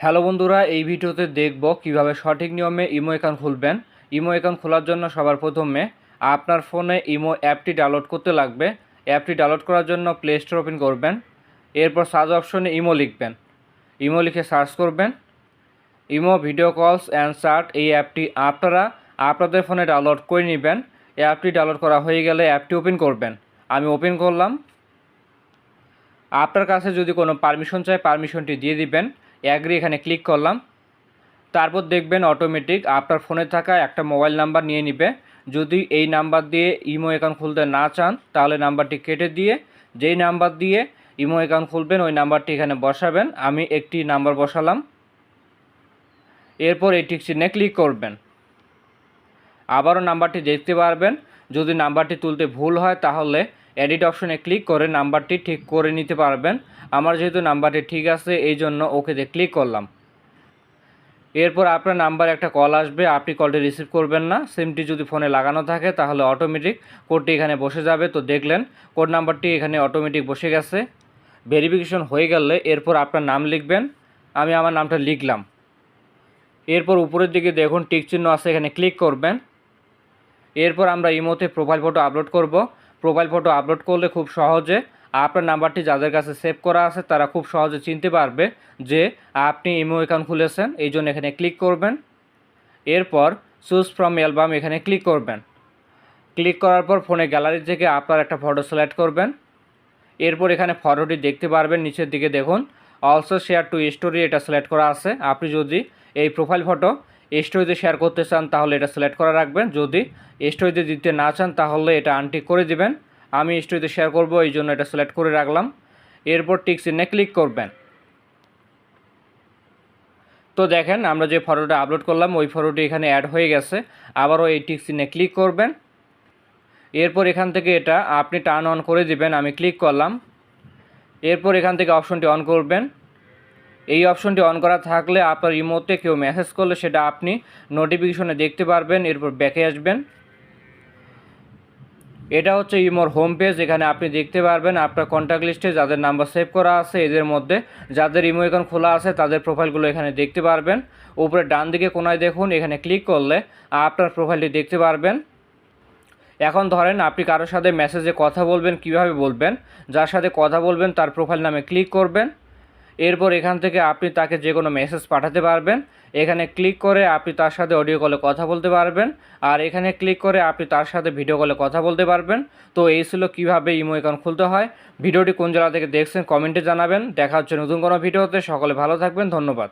Hello বন্ধুরা, এই ভিডিওতে দেখব কীভাবে সঠিক নিয়মে ইমো অ্যাকাউন্ট খুলবেন। ইমো অ্যাকাউন্ট খোলার জন্য সবার প্রথমে আপনার ফোনে ইমো অ্যাপটি ডাউনলোড করতে লাগবে। অ্যাপটি ডাউনলোড করার জন্য প্লে স্টোর ওপেন করবেন। এরপর সার্চ অপশনে ইমো লিখবেন। ইমো লিখে সার্চ করবেন। Imo video calls and chat, এই অ্যাপটি আপনারা আপনাদের ফোনে ডাউনলোড করে নেবেন। অ্যাপটি ডাউনলোড করা হয়ে গেলে অ্যাপটি ওপেন করবেন। আমি ওপেন করলাম। আপনার কাছে যদি কোনো পারমিশন চাই পারমিশনটি দিয়ে দিবেন। অ্যাগ্রি এখানে ক্লিক করলাম। তারপর দেখবেন অটোমেটিক আপনার ফোনে থাকা একটা মোবাইল নাম্বার নিয়ে নিবে। যদি এই নাম্বার দিয়ে ইমো অ্যাকাউন্ট খুলতে না চান, তাহলে নাম্বারটি কেটে দিয়ে যেই নাম্বার দিয়ে ইমো অ্যাকাউন্ট খুলবেন, ওই নাম্বারটি এখানে বসাবেন। আমি একটি নাম্বার বসালাম। এরপর এই টিক ক্লিক করবেন। আবারও নাম্বারটি দেখতে পারবেন। যদি নাম্বারটি তুলতে ভুল হয়, তাহলে এডিট অপশনে ক্লিক করে নাম্বারটি ঠিক করে নিতে পারবেন। আমার যেহেতু নাম্বারটি ঠিক আছে, এই জন্য ওকেতে ক্লিক করলাম। এরপর আপনার নাম্বার একটা কল আসবে, আপনি কলটি রিসিভ করবেন না। সিমটি যদি ফোনে লাগানো থাকে, তাহলে অটোমেটিক কোডটি এখানে বসে যাবে। তো দেখলেন, কোড নাম্বারটি এখানে অটোমেটিক বসে গেছে। ভেরিফিকেশন হয়ে গেলে এরপর আপনার নাম লিখবেন। আমি আমার নামটা লিখলাম। এরপর উপরের দিকে দেখুন, টিক চিহ্ন আছে, এখানে ক্লিক করবেন। এরপর আমরা ইমোতে প্রোফাইল ফটো আপলোড করব। প্রোফাইল ফটো আপলোড করলে খুব সহজে আপনার নাম্বারটি যাদের কাছে সেভ করা আছে তারা খুব সহজে চিনতে পারবে যে আপনি ইমো অ্যাকাউন্ট খুলেছেন, এই জন্য এখানে ক্লিক করবেন। এরপর চুজ ফ্রম অ্যালবাম এখানে ক্লিক করবেন। ক্লিক করার পর ফোনে গ্যালারি থেকে আপনার একটা ফটো সিলেক্ট করবেন। এরপর এখানে ফটোটি দেখতে পারবেন, নিচের দিকে দেখুন। অলসো শেয়ার টু স্টোরি এটা সিলেক্ট করা আছে। আপনি যদি এই প্রোফাইল ফটো স্টোরিতে শেয়ার করতে চান, তাহলে এটা সিলেক্ট করে রাখবেন। যদি স্টোরিতে দিতে না চান, তাহলে এটা আনটিক করে দিবেন। আমি স্টোরিতে শেয়ার করব, এই জন্য এটা সিলেক্ট করে রাখলাম। এরপর টিক চিহ্নে ক্লিক করবেন। তো দেখেন, আমরা যে ফটোটা আপলোড করলাম, ওই ফটোটি এখানে অ্যাড হয়ে গেছে। আবারও এই টিক চিহ্নে ক্লিক করবেন। এরপর এখান থেকে এটা আপনি টার্ন অন করে দিবেন। আমি ক্লিক করলাম। এরপর এখান থেকে অপশনটি অন করবেন। এই অপশনটি অন করা থাকলে আপনার ইমোতে কেউ মেসেজ করলে সেটা আপনি নোটিফিকেশনে দেখতে পারবেন, এরপর ব্যাকে আসবেন। এটা হচ্ছে ইমোর হোম পেজ এখানে আপনি দেখতে পারবেন আপনার কন্ট্যাক্ট লিস্টে যাদের নাম্বার সেভ করা আছে, এদের মধ্যে যাদের ইমো অ্যাকাউন্ট খোলা আছে, তাদের প্রোফাইলগুলো এখানে দেখতে পারবেন। উপরে ডান দিকে কোনায় দেখুন, এখানে ক্লিক করলে আপনার প্রোফাইলটি দেখতে পারবেন। এখন ধরেন আপনি কারোর সাথে মেসেজে কথা বলবেন, কীভাবে বলবেন? যার সাথে কথা বলবেন, তার প্রোফাইল নামে ক্লিক করবেন। এরপর এখান থেকে আপনি তাকে যে কোনো মেসেজ পাঠাতে পারবেন। এখানে ক্লিক করে আপনি তার সাথে অডিও কলে কথা বলতে পারবেন। আর এখানে ক্লিক করে আপনি তার সাথে ভিডিও কলে কথা বলতে পারবেন। তো এই ছিল কীভাবে ইমো অ্যাকাউন্ট খুলতে হয়। ভিডিওটি কোন জেলা থেকে দেখছেন কমেন্টে জানাবেন। দেখা হচ্ছে নতুন কোনো ভিডিওতে। সকলে ভালো থাকবেন। ধন্যবাদ।